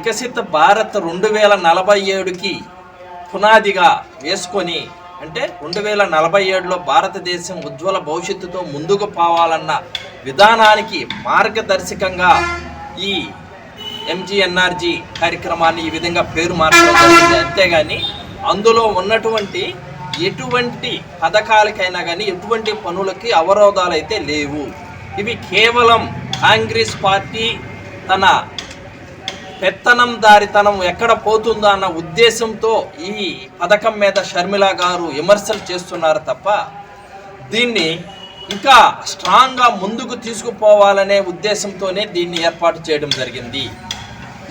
వికసిత భారత్ రెండు వేల నలభై ఏడుకి పునాదిగా వేసుకొని అంటే రెండు వేల నలభై ఏడులో భారతదేశం ఉజ్వల భవిష్యత్తుతో ముందుకు పోవాలన్న విధానానికి మార్గదర్శకంగా ఈ ఎంజీఎన్ఆర్జీ కార్యక్రమాన్ని ఈ విధంగా పేరు మార్చడం జరిగింది. అంతేగాని అందులో ఉన్నటువంటి ఎటువంటి పథకాలకైనా కానీ ఎటువంటి పనులకి అవరోధాలు అయితే లేవు. ఇవి కేవలం కాంగ్రెస్ పార్టీ తన పెత్తనం దారితనం ఎక్కడ పోతుందో అన్న ఉద్దేశంతో ఈ పథకం మీద షర్మిల గారు విమర్శలు చేస్తున్నారు తప్ప దీన్ని ఇంకా స్ట్రాంగ్గా ముందుకు తీసుకుపోవాలనే ఉద్దేశంతోనే దీన్ని ఏర్పాటు చేయడం జరిగింది.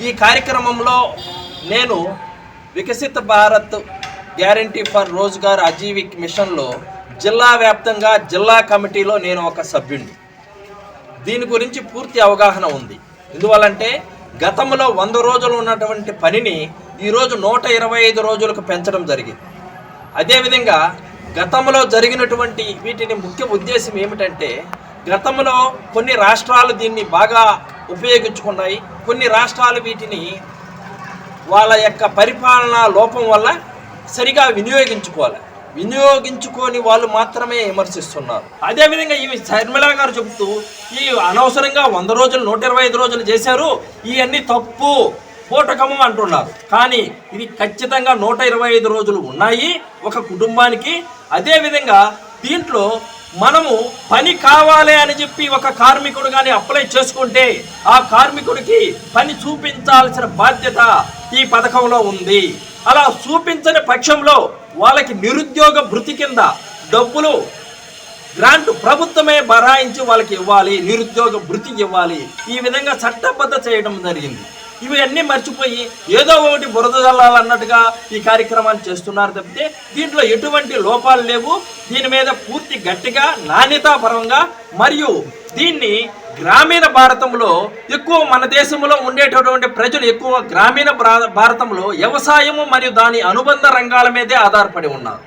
ఈ కార్యక్రమంలో నేను వికసిత భారత్ గ్యారంటీ ఫర్ రోజ్గార్ అజీవిక్ మిషన్లో జిల్లా వ్యాప్తంగా జిల్లా కమిటీలో నేను ఒక సభ్యుడిని దీని గురించి పూర్తి అవగాహన ఉంది. ఎందువల్లంటే గతంలో వంద రోజులు ఉన్నటువంటి పనిని ఈరోజు నూట ఇరవై ఐదు రోజులకు పెంచడం జరిగింది. అదేవిధంగా గతంలో జరిగినటువంటి వీటిని ముఖ్య ఉద్దేశం ఏమిటంటే గతంలో కొన్ని రాష్ట్రాలు దీన్ని బాగా ఉపయోగించుకున్నాయి. కొన్ని రాష్ట్రాలు వీటిని వాళ్ళ యొక్క పరిపాలనా లోపం వల్ల సరిగా వినియోగించుకోవాలి వినియోగించుకొని వాళ్ళు మాత్రమే విమర్శిస్తున్నారు. అదేవిధంగా ఈ శర్మిల గారు చెబుతూ ఈ అనవసరంగా వంద రోజులు నూట ఇరవై ఐదు రోజులు చేశారు ఇవన్నీ తప్పు పూటకము అంటున్నారు. కానీ ఇది ఖచ్చితంగా నూట ఇరవై ఐదు రోజులు ఉన్నాయి ఒక కుటుంబానికి. అదేవిధంగా దీంట్లో మనము పని కావాలి అని చెప్పి ఒక కార్మికుడు కానీ అప్లై చేసుకుంటే ఆ కార్మికుడికి పని చూపించాల్సిన బాధ్యత ఈ పథకంలో ఉంది. అలా చూపించని పక్షంలో వాళ్ళకి నిరుద్యోగ భృతి కింద డబ్బులు గ్రాంట్ ప్రభుత్వమే బరాయించి వాళ్ళకి ఇవ్వాలి నిరుద్యోగ భృతి ఇవ్వాలి. ఈ విధంగా చట్టబద్ధ చేయడం జరిగింది. ఇవన్నీ మర్చిపోయి ఏదో ఒకటి బురద జల్లాలన్నట్టుగా ఈ కార్యక్రమాన్ని చేస్తున్నారు తప్పితే దీంట్లో ఎటువంటి లోపాలు లేవు. దీని మీద పూర్తి గట్టిగా నాణ్యతాపరంగా మరియు దీన్ని గ్రామీణ భారతంలో ఎక్కువ మన దేశంలో ఉండేటటువంటి ప్రజలు ఎక్కువ గ్రామీణ భారతంలో వ్యవసాయము మరియు దాని అనుబంధ రంగాల మీదే ఆధారపడి ఉన్నారు.